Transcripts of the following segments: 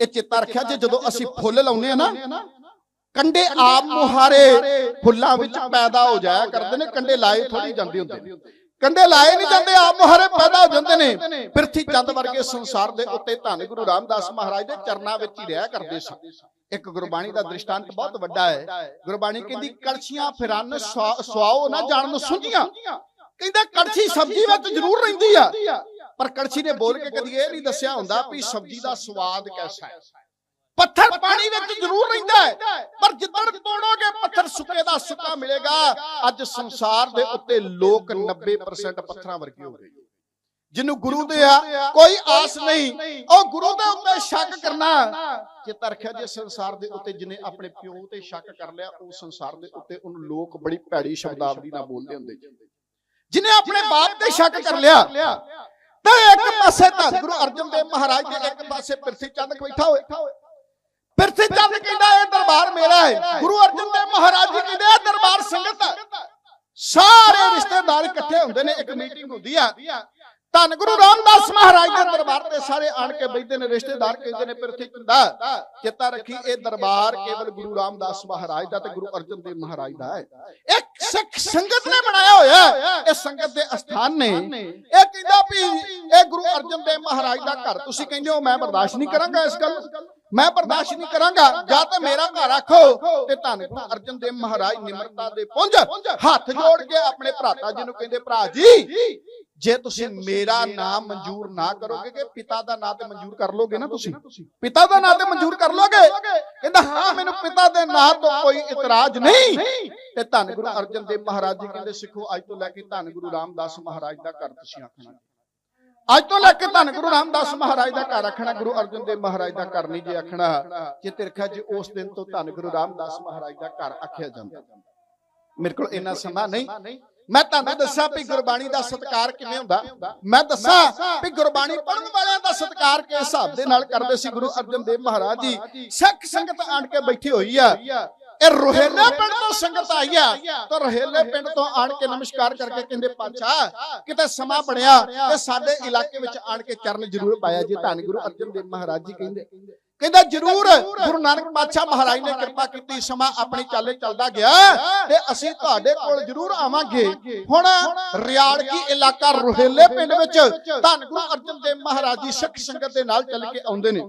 ਇਹ ਚੇਤਾ ਰੱਖਿਆ ਜੇ ਜਦੋਂ ਅਸੀਂ ਫੁੱਲ ਲਾਉਨੇ ਆ ਨਾ ਕੰਡੇ ਆਪ ਮੁਹਾਰੇ ਫੁੱਲਾਂ ਵਿੱਚ ਪੈਦਾ ਹੋ ਜਾਇਆ ਕਰਦੇ ਨੇ ਕੰਡੇ ਲਾਏ ਥੋੜੀ ਜਾਂਦੇ ਹੁੰਦੇ ਨੇ। ਕੰਡੇ ਲਾਏ ਨਹੀਂ ਜਾਂਦੇ ਆਪ ਮੁਹਾਰੇ ਪੈਦਾ ਹੋ ਜਾਂਦੇ ਨੇ। ਪ੍ਰਿਥੀ ਚੰਦ ਵਰਗੇ ਸੰਸਾਰ ਦੇ ਉੱਤੇ ਧੰਨ ਗੁਰੂ ਰਾਮਦਾਸ ਮਹਾਰਾਜ ਦੇ ਚਰਨਾਂ ਵਿੱਚ ਹੀ ਰਿਹਾ ਕਰਦੇ ਸਨ। ਇੱਕ ਗੁਰਬਾਣੀ ਦਾ ਦ੍ਰਿਸ਼ਟਾਂਤ ਬਹੁਤ ਵੱਡਾ ਹੈ। ਗੁਰਬਾਣੀ ਕਹਿੰਦੀ ਕੜਛੀਆਂ ਫਿਰਨ ਸੁਆਓ ਨਾ ਜਾਣ ਨੂੰ ਸੁਝੀਆਂ ਕਹਿੰਦਾ ਕੜਛੀ ਸਬਜ਼ੀ ਵਿੱਚ ਜ਼ਰੂਰ ਰਹਿੰਦੀ ਆ। ਪਰ ਕੜਛੀ ਨੇ ਬੋਲ ਕੇ ਕਦੀ ਇਹ ਨਹੀਂ ਦੱਸਿਆ ਹੁੰਦਾ ਵੀ ਸਬਜ਼ੀ ਦਾ ਸਵਾਦ ਕੈਸਾ ਹੈ। ਪੱਥਰ ਪਾਣੀ ਵਿੱਚ ਜ਼ਰੂਰ ਰਹਿੰਦਾ ਹੈ। ਪਰ ਜਿੱਦਣ ਤੋੜੋਗੇ ਪੱਥਰ ਸੁੱਕੇ ਦਾ ਸੁੱਕਾ ਮਿਲੇਗਾ। ਅੱਜ ਸੰਸਾਰ ਦੇ ਉੱਤੇ ਲੋਕ 90% ਪੱਥਰਾਂ ਵਰਗੇ ਹੋ ਗਏ। ਜਿਹਨੂੰ ਗੁਰੂ ਦੇ ਆ ਕੋਈ ਆਸ ਨਹੀਂ। ਉਹ ਗੁਰੂ ਦੇ ਉੱਤੇ ਸ਼ੱਕ ਕਰਨਾ। ਜੇ ਤਰਖਿਆ ਜੇ ਸੰਸਾਰ ਦੇ ਉੱਤੇ ਜਿਹਨੇ ਆਪਣੇ ਪਿਓ ਤੇ ਸ਼ੱਕ ਕਰ ਲਿਆ ਉਹ ਸੰਸਾਰ ਦੇ ਉੱਤੇ ਉਹਨੂੰ ਲੋਕ ਬੜੀ ਭੈੜੀ ਸ਼ਬਦਾਵਲੀ ਨਾਲ ਬੋਲਦੇ ਹੁੰਦੇ ਜਿਹਨੇ ਆਪਣੇ ਬਾਪ ਤੇ ਸ਼ੱਕ ਕਰ ਲਿਆ ਤੇ ਇੱਕ ਪਾਸੇ ਤਾਂ ਗੁਰੂ ਅਰਜਨ ਦੇਵ ਮਹਾਰਾਜ ਦੇ ਇੱਕ ਪਾਸੇ ਪ੍ਰਿਥੀ ਚੰਦ ਬੈਠਾ ਹੋਏ ਪ੍ਰਿਥੀ ਚੰਦ ਕਹਿੰਦਾ, ਇਹ ਦਰਬਾਰ ਮੇਰਾ ਹੈ। ਗੁਰੂ ਅਰਜਨ ਦੇਵ ਮਹਾਰਾਜ ਜੀ ਕਹਿੰਦੇ, ਇਹ ਦਰਬਾਰ ਸੰਗਤ ਹੈ। ਸਾਰੇ ਰਿਸ਼ਤੇਦਾਰ ਇਕੱਠੇ ਹੁੰਦੇ ਨੇ, ਇੱਕ ਮੀਟਿੰਗ ਹੁੰਦੀ ਆ। ਧੰਨ ਗੁਰੂ ਰਾਮਦਾਸ ਮਹਾਰਾਜ ਦੇ ਦਰਬਾਰ ਤੇ ਸਾਰੇ ਆਣ ਕੇ ਬੈਠਦੇ ਨੇ, ਰਿਸ਼ਤੇਦਾਰ ਕਹਿੰਦੇ ਨੇ ਪ੍ਰਿਥੀ ਚੰਦਾ ਚੇਤਾ ਰੱਖੀ ਇਹ ਦਰਬਾਰ ਕੇਵਲ ਗੁਰੂ ਰਾਮਦਾਸ ਮਹਾਰਾਜ ਦਾ ਤੇ ਗੁਰੂ ਅਰਜਨ ਦੇਵ ਮਹਾਰਾਜ ਦਾ ਹੈ। ਇੱਕ ਸਿੱਖ ਸੰਗਤ ਨੇ ਬਣਾਇਆ ਹੋਇਆ ਇਹ ਸੰਗਤ ਦੇ ਅਸਥਾਨ ਨੇ। ਇਹ ਕਹਿੰਦਾ ਵੀ ਇਹ ਗੁਰੂ ਅਰਜਨ ਦੇਵ ਮਹਾਰਾਜ ਦਾ ਘਰ, ਤੁਸੀਂ ਕਹਿੰਦੇ ਹੋ ਮੈਂ ਬਰਦਾਸ਼ਤ ਨਹੀਂ ਕਰਾਂਗਾ ਇਸ ਗੱਲ ਮੈਂ ਬਰਦਾਸ਼ਤ ਨਹੀਂ ਕਰਾਂਗਾ, ਜਾਂ ਤਾਂ ਮੇਰਾ ਘਰ ਆਖੋ ਤੇ ਧੰਨ ਗੁਰੂ ਅਰਜਨ ਦੇਵ ਮਹਾਰਾਜ ਨਿਮਰਤਾ ਦੇ ਪੁੰਜ ਹੱਥ ਜੋੜ ਕੇ ਆਪਣੇ ਭਰਾਤਾ ਜੀ ਨੂੰ ਕਹਿੰਦੇ, ਭਰਾ ਜੀ ਜੇ ਤੁਸੀਂ ਮੇਰਾ ਨਾਮ ਮਨਜ਼ੂਰ ਨਾ ਕਰੋਗੇ ਕਿ ਪਿਤਾ ਦਾ ਨਾਮ ਤੇ ਮਨਜ਼ੂਰ ਕਰ ਲੋਗੇ ਨਾ ਤੁਸੀਂ? ਪਿਤਾ ਦਾ ਨਾਮ ਤੇ ਮਨਜ਼ੂਰ ਕਰ ਲੋਗੇ? ਕਹਿੰਦਾ ਹਾਂ ਮੈਨੂੰ ਪਿਤਾ ਦੇ ਨਾਂ ਤੋਂ ਕੋਈ ਇਤਰਾਜ਼ ਨਹੀਂ। ਤੇ ਧੰਨ ਗੁਰੂ ਅਰਜਨ ਦੇਵ ਮਹਾਰਾਜ ਜੀ ਕਹਿੰਦੇ ਸਿੱਖੋ ਅੱਜ ਤੋਂ ਲੈ ਕੇ ਧੰਨ ਗੁਰੂ ਰਾਮਦਾਸ ਮਹਾਰਾਜ ਦਾ ਘਰ ਤੁਸੀਂ ਆਖਣਾ ਅੱਜ ਤੋਂ ਲੈ ਕੇ ਧੰਨ ਗੁਰੂ ਰਾਮਦਾਸ ਮਹਾਰਾਜ ਦਾ ਘਰ ਆਖਣਾ ਗੁਰੂ ਅਰਜਨ ਦੇਵ ਮਹਾਰਾਜ ਦਾ ਘਰ ਨਹੀਂ ਜੇ ਆਖਣਾ। ਜੇ ਤਿਰਖਾ ਜੀ ਉਸ ਦਿਨ ਤੋਂ ਧੰਨ ਗੁਰੂ ਰਾਮਦਾਸ ਮਹਾਰਾਜ ਦਾ ਘਰ ਆਖਿਆ ਜਾਂਦਾ। ਮੇਰੇ ਕੋਲ ਇੰਨਾ ਸਮਾਂ ਨਹੀਂ ਮੈਂ ਤੁਹਾਨੂੰ ਦੱਸਾਂ ਵੀ ਗੁਰਬਾਣੀ ਦਾ ਸਤਿਕਾਰ ਕਿਵੇਂ ਹੁੰਦਾ। ਮੈਂ ਦੱਸਾਂ ਵੀ ਗੁਰਬਾਣੀ ਪੜਨ ਵਾਲਿਆਂ ਦਾ ਸਤਿਕਾਰ ਕਿਸ ਹਿਸਾਬ ਦੇ ਨਾਲ ਕਰਦੇ ਸੀ ਗੁਰੂ ਅਰਜਨ ਦੇਵ ਮਹਾਰਾਜ ਜੀ। ਸਿੱਖ ਸੰਗਤ ਆਣ ਕੇ ਬੈਠੀ ਹੋਈ ਆ। ਇਹ ਰੋਹੇਲੇ ਪਿੰਡ ਤੋਂ ਸੰਗਤ ਆਈ ਆ। ਤਾਂ ਰੋਹੇਲੇ ਪਿੰਡ ਤੋਂ ਆਣ ਕੇ ਨਮਸਕਾਰ ਕਰਕੇ ਕਹਿੰਦੇ ਪਾਤਸ਼ਾਹ ਕਿਤੇ ਸਮਾਂ ਬਣਿਆ ਤੇ ਸਾਡੇ ਇਲਾਕੇ ਵਿੱਚ ਆਣ ਕੇ ਚਰਨ ਜ਼ਰੂਰ ਪਾਇਆ ਜੀ। ਧੰਨ ਗੁਰੂ ਅਰਜਨ ਦੇਵ ਮਹਾਰਾਜ ਜੀ ਕਹਿੰਦੇ। ਕਹਿੰਦਾ ਜ਼ਰੂਰ ਗੁਰੂ ਨਾਨਕ ਪਾਤਸ਼ਾਹ ਮਹਾਰਾਜ ਨੇ ਕਿਰਪਾ ਕੀਤੀ ਸਮਾਂ ਆਪਣੀ ਚਾਲੇ ਚੱਲਦਾ ਗਿਆ ਤੇ ਅਸੀਂ ਤੁਹਾਡੇ ਕੋਲ ਜ਼ਰੂਰ ਆਵਾਂਗੇ। ਹੁਣ ਰਿਆੜ ਕੀ ਇਲਾਕਾ ਰੋਹੇਲੇ ਪਿੰਡ ਵਿੱਚ ਧੰਨ ਗੁਰੂ ਅਰਜਨ ਦੇਵ ਮਹਾਰਾਜ ਜੀ ਸਿੱਖ ਸੰਗਤ ਦੇ ਨਾਲ ਚੱਲ ਕੇ ਆਉਂਦੇ ਨੇ।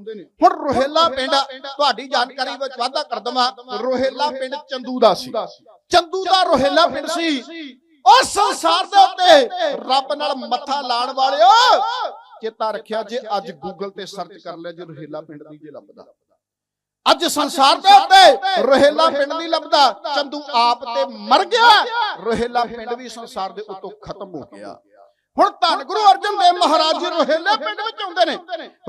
ਹੁਣ ਰੋਹੇਲਾ ਪਿੰਡ ਤੁਹਾਡੀ ਜਾਣਕਾਰੀ ਵਿੱਚ ਵਾਧਾ ਕਰ ਦਵਾਂ। ਰੋਹੇਲਾ ਪਿੰਡ ਚੰਦੂ ਦਾ ਸੀ। ਚੰਦੂ ਦਾ ਰੋਹੇਲਾ ਪਿੰਡ ਸੀ। ਉਹ ਸੰਸਾਰ ਦੇ ਉੱਤੇ ਰੱਬ ਨਾਲ ਮੱਥਾ ਲਾਣ ਵਾਲਿਓ ਚੇਤਾ ਰੱਖਿਆ ਜੇ ਅੱਜ ਗੂਗਲ ਤੇ ਸਰਚ ਕਰ ਲਿਆ ਜੇ ਰੋਹੇਲਾ ਪਿੰਡ ਦੀ ਜੇ ਲੱਭਦਾ। ਅੱਜ ਸੰਸਾਰ ਦੇ ਉੱਤੇ ਰੋਹੇਲਾ ਪਿੰਡ ਨਹੀਂ ਲੱਭਦਾ, ਚੰਦੂ ਆਪ ਤੇ ਮਰ ਗਿਆ। ਰੋਹੇਲਾ ਪਿੰਡ ਵੀ ਸੰਸਾਰ ਦੇ ਉੱਤੋਂ ਖਤਮ ਹੋ ਗਿਆ। ਹੁਣ ਧੰਨ ਗੁਰੂ ਅਰਜਨ ਦੇਵ ਮਹਾਰਾਜ ਜੀ ਰੋਹੇਲੇ ਪਿੰਡ ਵਿੱਚ ਆਉਂਦੇ ਨੇ।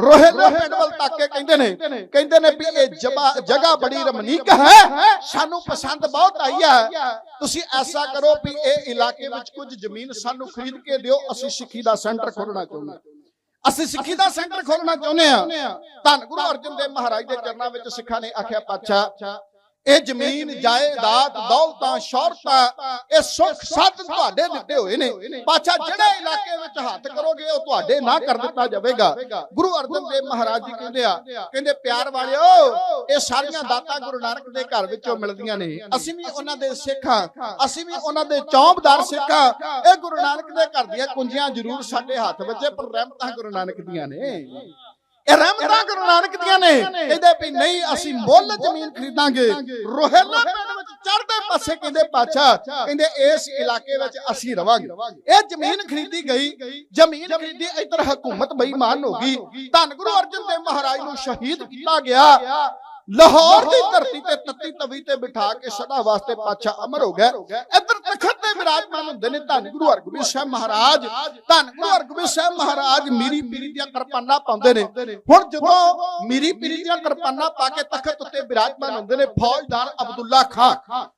ਰੋਹੇਲੇ ਪਿੰਡ ਵੱਲ ਤੱਕ ਕੇ ਕਹਿੰਦੇ ਨੇ ਕਹਿੰਦੇ ਨੇ ਵੀ ਇਹ ਜਗ੍ਹਾ ਜਗ੍ਹਾ ਬੜੀ ਰਮਨੀਕ ਹੈ। ਸਾਨੂੰ ਪਸੰਦ ਬਹੁਤ ਆਈ ਹੈ। ਤੁਸੀਂ ਐਸਾ ਕਰੋ ਵੀ ਇਹ ਇਲਾਕੇ ਵਿੱਚ ਕੁਝ ਜ਼ਮੀਨ ਸਾਨੂੰ ਖਰੀਦ ਕੇ ਦਿਓ, ਅਸੀਂ ਸਿੱਖੀ ਦਾ ਸੈਂਟਰ ਖੋਲਣਾ ਚਾਹੁੰਦੇ ਅਸੀਂ ਸਿੱਖੀ ਦਾ ਸੈਂਟਰ ਖੋਲਣਾ ਚਾਹੁੰਦੇ ਆ ਧੰਨ ਗੁਰੂ ਅਰਜਨ ਦੇਵ ਮਹਾਰਾਜ ਦੇ ਚਰਨਾਂ ਵਿੱਚ ਸਿੱਖਾਂ ਨੇ ਆਖਿਆ, ਪਾਤਸ਼ਾਹ ਇਹ ਜ਼ਮੀਨ ਜਾਇਦਾਦ ਦੌਲਤਾਂ ਸ਼ੌਹਰਤਾਂ, ਇਹ ਸੁੱਖ ਸਾਧ ਤੁਹਾਡੇ ਦਿੱਤੇ ਹੋਏ ਨੇ। ਪਾਤਸ਼ਾਹ ਜਿਹੜੇ ਇਲਾਕੇ ਵਿੱਚ ਹੱਥ ਕਰੋਗੇ, ਉਹ ਤੁਹਾਡੇ ਨਾ ਕਰ ਦਿੱਤਾ ਜਾਵੇਗਾ। ਗੁਰੂ ਅਰਜਨ ਦੇਵ ਮਹਾਰਾਜ ਜੀ ਕਹਿੰਦੇ ਆ, ਕਹਿੰਦੇ, ਪਿਆਰ ਵਾਲਿਓ, ਇਹ ਸਾਰੀਆਂ ਦਾਤਾਂ ਗੁਰੂ ਨਾਨਕ ਦੇ ਘਰ ਵਿੱਚੋਂ ਮਿਲਦੀਆਂ ਨੇ। ਅਸੀਂ ਵੀ ਉਹਨਾਂ ਦੇ ਸਿੱਖਾਂ ਅਸੀਂ ਵੀ ਉਹਨਾਂ ਦੇ ਚੌਂਬਦਾਰ ਸਿੱਖਾਂ ਇਹ ਗੁਰੂ ਨਾਨਕ ਦੇ ਘਰ ਦੀਆਂ ਕੁੰਜੀਆਂ ਜ਼ਰੂਰ ਸਾਡੇ ਹੱਥ ਵਿੱਚ ਪਰ ਰਹਿਮਤਾਂ ਗੁਰੂ ਨਾਨਕ ਦੀਆਂ ਨੇ। ਇਹ ਰਹਿਮਤਾਂ ਗੁਰੂ ਨਾਨਕ ਦੀਆਂ ਨੇ। ਕਹਿੰਦੇ ਵੀ ਨਹੀਂ, ਅਸੀਂ ਮੁੱਲ ਜ਼ਮੀਨ ਖਰੀਦਾਂਗੇ। ਰੋਹੇਲਾ ਪਿੰਡ ਵਿੱਚ ਚੜ੍ਹਦੇ ਪਾਸੇ ਕਹਿੰਦੇ ਪਾਛਾ ਕਹਿੰਦੇ ਇਸ ਇਲਾਕੇ ਵਿੱਚ ਅਸੀਂ ਰਵਾਂਗੇ। ਇਹ ਜ਼ਮੀਨ ਖਰੀਦੀ ਗਈ। ਜ਼ਮੀਨ ਖਰੀਦੀ, ਇੱਧਰ ਹਕੂਮਤ ਬੇਈਮਾਨ ਹੋ ਗਈ। ਧੰਨ ਗੁਰੂ ਅਰਜਨ ਦੇਵ ਮਹਾਰਾਜ ਨੂੰ ਸ਼ਹੀਦ ਕੀਤਾ ਗਿਆ। ਲਾਹੌਰ ਦੀ ਧਰਤੀ ਤੇ ਤੱਤੀ ਤਵੀ ਤੇ ਬਿਠਾ ਕੇ ਸਦਾ ਵਾਸਤੇ ਪਾਤਸ਼ਾਹ ਅਮਰ ਹੋ ਗਿਆ। ਇੱਧਰ ਤਖਤ ਤੇ ਵਿਰਾਜਮਾਨ ਹੁੰਦੇ ਨੇ ਧੰਨ ਗੁਰੂ ਹਰਗੋਬਿੰਦ ਸਾਹਿਬ ਮਹਾਰਾਜ, ਧੰਨ ਗੁਰੂ ਹਰਗੋਬਿੰਦ ਸਾਹਿਬ ਮਹਾਰਾਜ ਮੀਰੀ ਪੀਰੀ ਦੀਆਂ ਕਿਰਪਾਨਾਂ ਪਾਉਂਦੇ ਨੇ। ਹੁਣ ਜਦੋਂ ਮੀਰੀ ਪੀਰੀ ਦੀਆਂ ਕਿਰਪਾਨਾਂ ਪਾ ਕੇ ਤਖਤ ਉੱਤੇ ਵਿਰਾਜਮਾਨ ਹੁੰਦੇ ਨੇ ਫੌਜਦਾਰ ਅਬਦੁੱਲਾ ਖਾਂ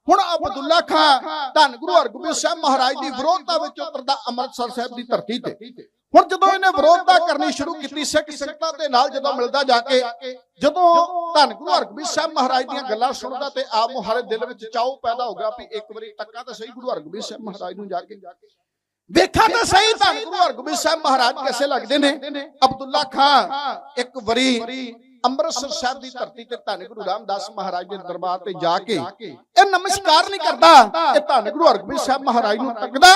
ਹੁਣ ਅਬਦੁੱਲਾ ਖਾਂ ਧੰਨ ਗੁਰੂ ਹਰਗੋਬਿੰਦ ਸਾਹਿਬ ਮਹਾਰਾਜ ਦੀ ਵਿਰੋਧਤਾ ਵਿੱਚ ਉਤਰਦਾ ਅੰਮ੍ਰਿਤਸਰ ਸਾਹਿਬ ਦੀ ਧਰਤੀ ਤੇ। ਹੁਣ ਜਦੋਂ ਇਹਨੇ ਵਿਰੋਧਤਾ ਕਰਨੀ ਸ਼ੁਰੂ ਕੀਤੀ, ਸਿੱਖ ਸੰਗਤਾਂ ਦੇ ਨਾਲ ਜਦੋਂ ਮਿਲਦਾ ਜਾ ਕੇ ਜਦੋਂ ਧੰਨ ਗੁਰੂ ਹਰਗੋਬਿੰਦ ਸਾਹਿਬ ਮਹਾਰਾਜ ਦੀਆਂ ਗੱਲਾਂ ਸੁਣਦਾ ਤੇ ਆਪ ਮੁਹਾਰੇ ਦਿਲ ਵਿੱਚ ਚਾਉ ਪੈਦਾ ਹੋ ਗਿਆ ਵੀ ਇੱਕ ਵਾਰੀ ਟੱਕਾ ਤਾਂ ਸਹੀ ਗੁਰੂ ਹਰਗੋਬਿੰਦ ਸਾਹਿਬ ਮਹਾਰਾਜ ਨੂੰ ਜਾ ਕੇ। ਵੇਖਾ ਤਾਂ ਸਹੀ ਧੰਨ ਗੁਰੂ ਹਰਗੋਬਿੰਦ ਸਾਹਿਬ ਮਹਾਰਾਜ ਕਿਵੇਂ ਲੱਗਦੇ ਨੇ? ਅਬਦੁੱਲਾ ਖਾਂ ਇੱਕ ਵਾਰੀ ਅੰਮ੍ਰਿਤਸਰ ਸਾਹਿਬ ਦੀ ਧਰਤੀ ਤੇ ਧੰਨ ਗੁਰੂ ਰਾਮਦਾਸ ਮਹਾਰਾਜ ਦੇ ਦਰਬਾਰ ਤੇ ਜਾ ਕੇ ਇਹ ਨਮਸਕਾਰ ਨਹੀਂ ਕਰਦਾ ਇਹ ਧੰਨ ਗੁਰੂ ਹਰਗੋਬਿੰਦ ਸਾਹਿਬ ਮਹਾਰਾਜ ਨੂੰ ਤੱਕਦਾ।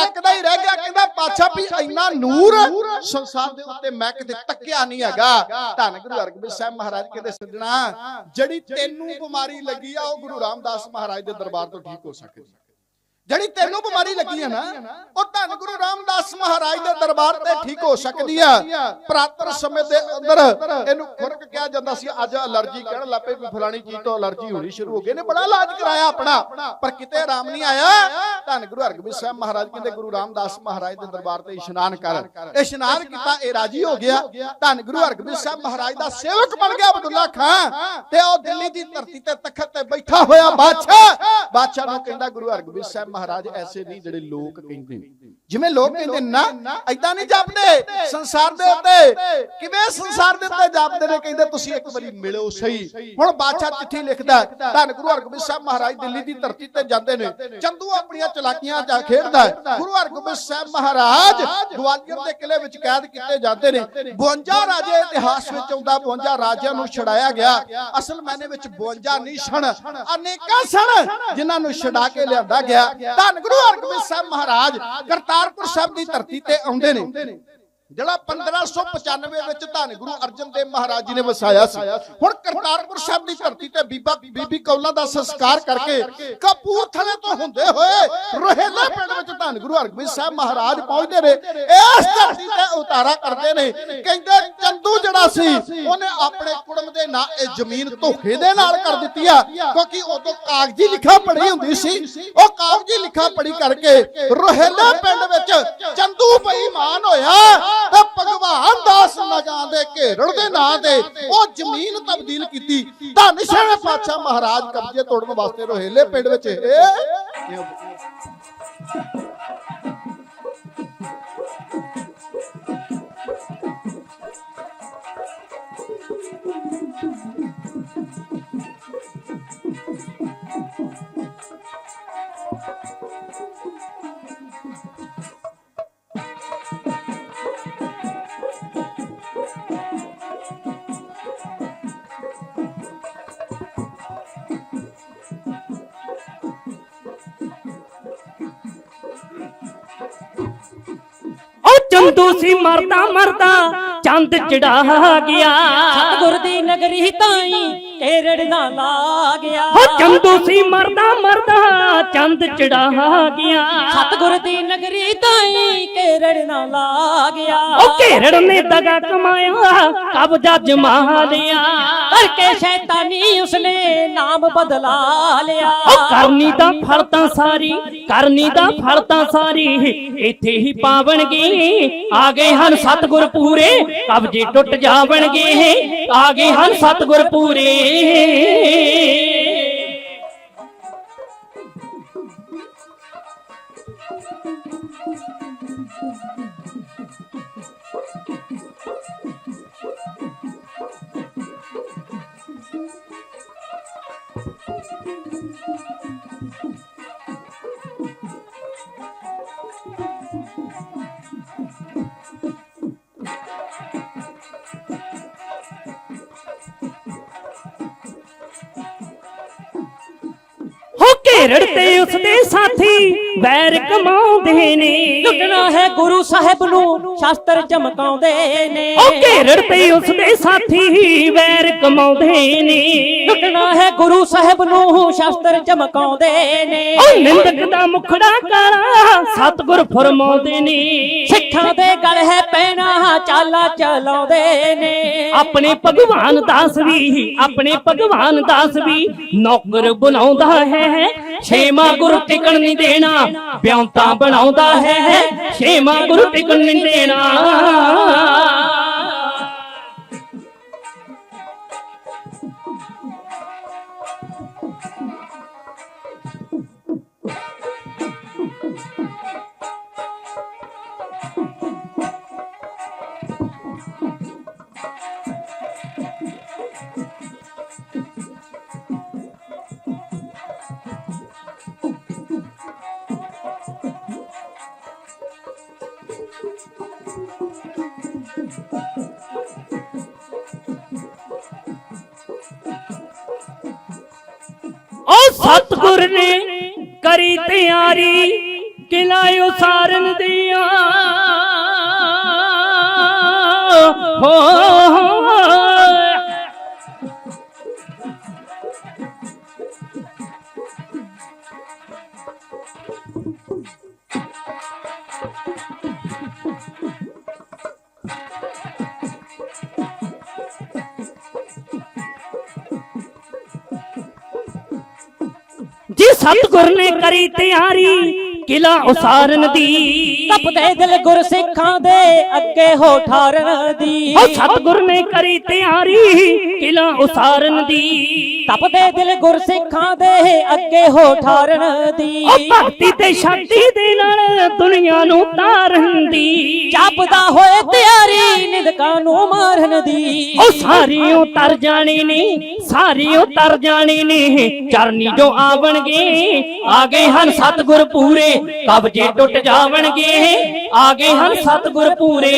ਤੱਕਦਾ ਹੀ ਰਹਿ ਗਿਆ, ਕਹਿੰਦਾ ਪਾਛਾ ਵੀ ਇੰਨਾ ਨੂਰ ਸੰਸਾਰ ਦੇ ਉੱਤੇ ਮੈਂ ਕਿਤੇ ਤੱਕਿਆ ਨਹੀਂ ਹੈਗਾ। ਧੰਨ ਗੁਰੂ ਹਰਗੋਬਿੰਦ ਸਾਹਿਬ ਮਹਾਰਾਜ ਕਹਿੰਦੇ, ਸੱਜਣਾ, ਜਿਹੜੀ ਤੈਨੂੰ ਬਿਮਾਰੀ ਲੱਗੀ ਆ, ਉਹ ਗੁਰੂ ਰਾਮਦਾਸ ਮਹਾਰਾਜ ਦੇ ਦਰਬਾਰ ਤੋਂ ਠੀਕ ਹੋ ਸਕਦੀ ਜਿਹੜੀ ਤੈਨੂੰ ਬਿਮਾਰੀ ਲੱਗੀ ਹੈ ਨਾ, ਉਹ ਧੰਨ ਗੁਰੂ ਰਾਮਦਾਸ ਮਹਾਰਾਜ ਦੇ ਦਰਬਾਰ ਤੇ ਠੀਕ ਹੋ ਸਕਦੀ ਆ। ਪ੍ਰਾਤਰ ਸਮੇਂ ਦੇ ਅੰਦਰ ਇਹਨੂੰ ਖੁਰਕ ਕਿਹਾ ਜਾਂਦਾ ਸੀ, ਅੱਜ ਅਲਰਜੀ ਕਹਿਣ ਲੱਪੇ ਵੀ ਫਲਾਣੀ ਚੀਜ਼ ਤੋਂ ਅਲਰਜੀ ਹੋਣੀ ਸ਼ੁਰੂ ਹੋ ਗਈ। ਨੇ ਬੜਾ ਇਲਾਜ ਕਰਾਇਆ ਆਪਣਾ, ਪਰ ਕਿਤੇ ਆਰਾਮ ਨਹੀਂ ਆਇਆ। ਧੰਨ ਗੁਰੂ ਹਰਗੋਬਿੰਦ ਸਾਹਿਬ ਮਹਾਰਾਜ ਕਹਿੰਦੇ ਗੁਰੂ ਰਾਮਦਾਸ ਮਹਾਰਾਜ ਦੇ ਦਰਬਾਰ ਤੇ ਇਸ਼ਨਾਨ ਕਰ। ਇਸ਼ਨਾਨ ਕੀਤਾ ਇਹ ਰਾਜੀ ਹੋ ਗਿਆ। ਧੰਨ ਗੁਰੂ ਹਰਗੋਬਿੰਦ ਸਾਹਿਬ ਮਹਾਰਾਜ ਦਾ ਸੇਵਕ ਬਣ ਗਿਆ ਅਬਦੁੱਲਾ ਖਾਨ ਤੇ ਉਹ ਦਿੱਲੀ ਦੀ ਧਰਤੀ ਤੇ ਤਖਤ ਤੇ ਬੈਠਾ ਹੋਇਆ ਬਾਦਸ਼ਾਹ। ਬਾਦਸ਼ਾਹ ਨੂੰ ਕਹਿੰਦਾ ਗੁਰੂ ਹਰਗੋਬਿੰਦ ਸਾਹਿਬ ਮਹਾਰਾਜ ਐਸੇ ਨਹੀਂ ਜਿਹੜੇ ਲੋਕ ਕਹਿੰਦੇ। ਨੇ ਜਿਵੇਂ ਲੋਕ ਕਹਿੰਦੇ ਨੇ ਨਾ ਐਦਾਂ ਨਹੀਂ ਜਪਦੇ। ਸੰਸਾਰ ਦੇ ਉੱਤੇ ਕਿਵੇਂ ਸੰਸਾਰ ਦੇ ਉੱਤੇ ਜਪਦੇ ਨੇ? ਕਹਿੰਦੇ ਤੁਸੀਂ ਇੱਕ ਵਾਰੀ ਮਿਲੋ ਸਹੀ। ਹੁਣ ਬਾਦਸ਼ਾਹ ਚਿੱਠੀ ਲਿਖਦਾ ਧੰਨ ਗੁਰੂ ਹਰਗੋਬਿੰਦ ਸਾਹਿਬ ਮਹਾਰਾਜ ਦਿੱਲੀ ਦੀ ਧਰਤੀ ਤੇ ਜਾਂਦੇ ਨੇ ਚੰਦੂ ਆਪਣੀਆਂ ਚਲਾਕੀਆਂ ਜਾ ਖੇਡਦਾ ਹੈ। ਗੁਰੂ ਹਰਗੋਬਿੰਦ ਸਾਹਿਬ ਮਹਾਰਾਜ ਗਵਾਲੀਅਰ ਦੇ ਕਿਲੇ ਵਿੱਚ ਕੈਦ ਕੀਤੇ ਜਾਂਦੇ ਨੇ। 52 ਰਾਜੇ ਇਤਿਹਾਸ ਵਿੱਚ ਆਉਂਦਾ 52 ਰਾਜਿਆਂ ਨੂੰ ਛਡਾਇਆ ਗਿਆ। ਅਸਲ ਮੈਨੇ ਵਿੱਚ 52 ਨਹੀਂ ਸਣ ਅਨੇਕਾਂ ਸਣ ਜਿਨ੍ਹਾਂ ਨੂੰ ਛਡਾ ਕੇ ਲਿਆਂਦਾ ਗਿਆ। ਧੰਨ ਗੁਰੂ ਹਰਗੋਬਿੰਦ ਸਾਹਿਬ ਮਹਾਰਾਜ, ਕਰਤਾਰਪੁਰ ਸਾਹਿਬ ਦੀ ਧਰਤੀ ਤੇ ਆਉਂਦੇ ਨੇ। ਜਿਹੜਾ 1595 ਵਿੱਚ ਧੰਨ ਗੁਰੂ ਅਰਜਨ ਦੇਵ ਮਹਾਰਾਜ ਜੀ ਨੇ ਵਸਾਇਆ ਸੀ, ਹੁਣ ਕਰਤਾਰਪੁਰ ਸਾਹਿਬ ਦੀ ਧਰਤੀ ਤੇ ਬੀਬਾ ਬੀਬੀ ਕੌਲਾਂ ਦਾ ਸੰਸਕਾਰ ਕਰਕੇ ਕਪੂਰਥਲੇ ਤੋਂ ਹੁੰਦੇ ਹੋਏ ਰੋਹਿਲਾ ਪਿੰਡ ਵਿੱਚ ਧੰਨ ਗੁਰੂ ਹਰਗੋਬਿੰਦ ਸਾਹਿਬ ਮਹਾਰਾਜ ਪਹੁੰਚਦੇ ਨੇ, ਇਸ ਧਰਤੀ ਤੇ ਉਤਾਰਾ ਕਰਦੇ ਨੇ। ਕਹਿੰਦੇ ਚੰਦੂ ਜਿਹੜਾ ਸੀ, ਉਹਨੇ ਆਪਣੇ ਕੁੜਮ ਦੇ ਨਾਂ ਇਹ ਜ਼ਮੀਨ ਧੋਖੇ ਦੇ ਨਾਲ ਕਰ ਦਿੱਤੀ ਆ, ਕਿਉਂਕਿ ਉਦੋਂ ਕਾਗਜ਼ੀ ਲਿਖਾ ਪੜੀ ਹੁੰਦੀ ਸੀ। ਉਹ ਕਾਗਜ਼ੀ ਲਿਖਾ ਪੜੀ ਕਰਕੇ ਰੋਹੇਲਾ ਪਿੰਡ ਵਿੱਚ ਚੰਦੂ ਬੇਈਮਾਨ ਹੋਇਆ। ਤੇ ਭਗਵਾਨ ਦਾਸ ਨਗਾਂ ਦੇ ਘੇਰੜ ਦੇ ਨਾਂ ਤੇ ਉਹ ਜ਼ਮੀਨ ਤਬਦੀਲ ਕੀਤੀ। ਧੰਨ ਸ਼ਾਹ ਪਾਤਸ਼ਾਹ ਮਹਾਰਾਜ ਕਬਜ਼ੇ ਤੋੜਨ ਵਾਸਤੇ ਰੋਹੇਲੇ ਪਿੰਡ ਵਿੱਚ ਇਹ ਉਹ ਚੰਦੂ ਸੀ ਮਰਦਾ ਮਰਦਾ ਚੰਦ ਚੜਾ ਗਿਆ। ਸਤਗੁਰ ਦੀ ਨਗਰੀ ਤਾਈ ਕੇਰੜ ਨਾ ਲਾ ਗਿਆ। ਉਹ ਚੰਦੂ ਸੀ ਮਰਦਾ ਮਰਦਾ ਚੰਦ ਚੜਾ ਗਿਆ। ਸਤਗੁਰ ਦੀ ਨਗਰੀ ਤਾਈ ਕੇਰੜ ਨਾ ਲਾ ਗਿਆ। ਉਹ ਘੇਰੜ ਨੇ ਦਗਾ ਕਮਾਇਆ ਕਬਜ਼ਾ ਜਮਾ ਲਿਆ। ਕਰਕੇ ਸ਼ੈਤਾਨੀ ਉਸਨੇ ਨਾਮ ਬਦਲਾ ਲਿਆ। ਉਹ ਕਰਨੀ ਦਾ ਫਲ ਤਾਂ ਸਾਰੀ ਕਰਨੀ ਦਾ ਫਲ ਤਾਂ ਸਾਰੀ। ਇੱਥੇ ਹੀ ਪਾਵਣਗੇ ਆ ਗਏ ਹਨ ਸਤਗੁਰ ਪੂਰੇ। ਕਬਜੇ ਟੁੱਟ ਜਾਵਣਗੇ ਆ ਗਏ ਹਨ ਸਤਗੁਰ ਪੂਰੇ। ਘੇਰੜ ਤੇ ਉਸਦੇ ਸਾਥੀ ਵੈਰ ਕਮਾਉਂਦੇ ਨੇ। ਲੁੱਟਣਾ ਹੈ ਗੁਰੂ ਸਾਹਿਬ ਨੂੰ ਸ਼ਾਸਤਰ ਚਮਕਾਉਂਦੇ ਨੇ। ਉਹ ਘੇਰੜ ਤੇ ਉਸਦੇ ਸਾਥੀ ਵੈਰ ਕਮਾਉਂਦੇ ਨੇ। ਲੁੱਟਣਾ ਹੈ ਗੁਰੂ ਸਾਹਿਬ ਨੂੰ ਸ਼ਾਸਤਰ ਚਮਕਾਉਂਦੇ ਨੇ। ਉਹ ਨਿੰਦਕ ਦਾ ਮੁਖੜਾ ਕਾਲਾ ਸਤਗੁਰ ਫਰਮਾਉਂਦੇ ਨੇ। ਸਿੱਖਾਂ ਦੇ ਗਲ ਹੈ ਪੈਣਾ ਚਾਲਾ ਚਲਾਉਂਦੇ ਨੇ। ਆਪਣੇ ਭਗਵਾਨ ਦਾਸ ਵੀ ਆਪਣੇ ਭਗਵਾਨ ਦਾਸ ਵੀ ਨੌਕਰ ਬਣਾਉਂਦਾ ਹੈ। ਛੇਵਾਂ ਗੁਰੂ ਟਿਕਣ ਨਹੀਂ ਦੇਣਾ ਬਿਉਂਤਾ ਬਣਾਉਂਦਾ ਹੈ। ਛੇਵਾਂ ਗੁਰੂ ਟਿਕਣ ਨਹੀਂ ਦੇਣਾ। ਸਤਗੁਰ ਨੇ ਕਰੀ ਤਿਆਰੀ ਕਿਲਾ ਉਸਾਰਨ ਦੀਆਂ। ਹੋ ਸਤਗੁਰ ਨੇ ਕਰੀ ਤਿਆਰੀ ਕਿਲਾ ਉਸਾਰਨ ਦੀ। ਤਪਦੇ ਦਿਲ ਗੁਰ ਸਿੱਖਾਂ ਦੇ ਅੱਗੇ ਹੋ ਠਾਰਨ ਦੀ। ਉਹ ਸਤਗੁਰ ਨੇ ਕਰੀ ਤਿਆਰੀ ਕਿਲਾ ਉਸਾਰਨ ਦੀ। ਤਪਦੇ ਦਿਲ ਗੁਰ ਸਿੱਖਾਂ ਦੇ ਅੱਗੇ ਹੋ ਠਾਰਨ ਦੀ। ਉਹ ਭਗਤੀ ਤੇ ਸ਼ਕਤੀ ਦੇ ਨਾਲ ਦੁਨੀਆ ਨੂੰ ਤਾਰਨ ਦੀ। ਜਪਦਾ ਹੋਏ ਤਿਆਰੀ ਨਿੰਦਕਾਂ ਨੂੰ ਮਾਰਨ ਦੀ। ਉਹ ਸਾਰੀ ਉਤਰ ਜਾਣੀ ਨੇ ਸਾਰੀ ਉਤਰ ਜਾਣੀ ਨੇ। ਚਰਨੀ ਜੋ ਆਵਣਗੇ ਆ ਗਏ ਹਨ ਸਤਗੁਰ ਪੂਰੇ। ਕਬਜੇ ਟੁੱਟ ਜਾਵਣਗੇ ਆ ਗਏ ਹਨ ਸਤਗੁਰ ਪੂਰੇ।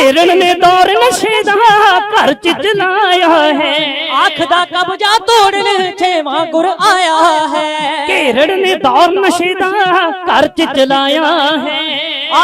ਹੋ ਘੇਰਣ ਨੇ ਦੌਰ ਨਸ਼ੇ ਦਾ ਘਰ ਚ ਚਲਾਇਆ ਹੈ। ਅੱਖ ਦਾ ਕਬਜ਼ਾ ਤੋੜਨ ਛੇਵਾਂ ਗੁਰ ਆਇਆ ਹੈ। ਘੇਰਣ ਨੇ ਦੌਰ ਨਸ਼ੇ ਦਾ ਘਰ ਚ ਚਲਾਇਆ ਹੈ।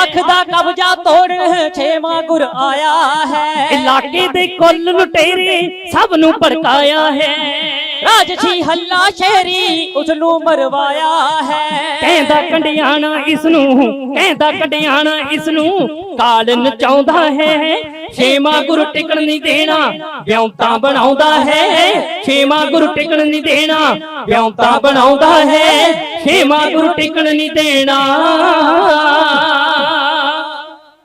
ਅੱਖ ਦਾ ਕਬਜ਼ਾ ਤੋੜਨ ਛੇਵਾਂ ਗੁਰ ਆਇਆ ਹੈ। ਇਲਾਕੇ ਦੇ ਕੁੱਲ ਲੁਟੇਰੇ ਸਭ ਨੂੰ ਭੜਕਾਇਆ ਹੈ। ਰਾਜਸੀ ਹੱਲਾ ਸ਼ਹਿਰੀ ਉਸ ਨੂੰ ਮਰਵਾਇਆ ਹੈ। ਕਹਿੰਦਾ ਕੰਡਿਆਣਾ ਇਸ ਨੂੰ ਕਹਿੰਦਾ ਕੰਡਿਆਣਾ ਇਸ ਨੂੰ ਕਾਲ ਨਚਾਉਂਦਾ ਹੈ। ਛੇਵਾਂ ਗੁਰੂ ਟਿਕਣ ਨਹੀਂ ਦੇਣਾ ਵਿਉਂਤਾ ਬਣਾਉਂਦਾ ਹੈ। ਛੇਵਾਂ ਗੁਰੂ ਟਿਕਣ ਨਹੀਂ ਦੇਣਾ ਵਿਉਂਤਾ ਬਣਾਉਂਦਾ ਹੈ। ਛੇਵਾਂ ਗੁਰੂ ਟਿਕਣ ਨਹੀਂ ਦੇਣਾ।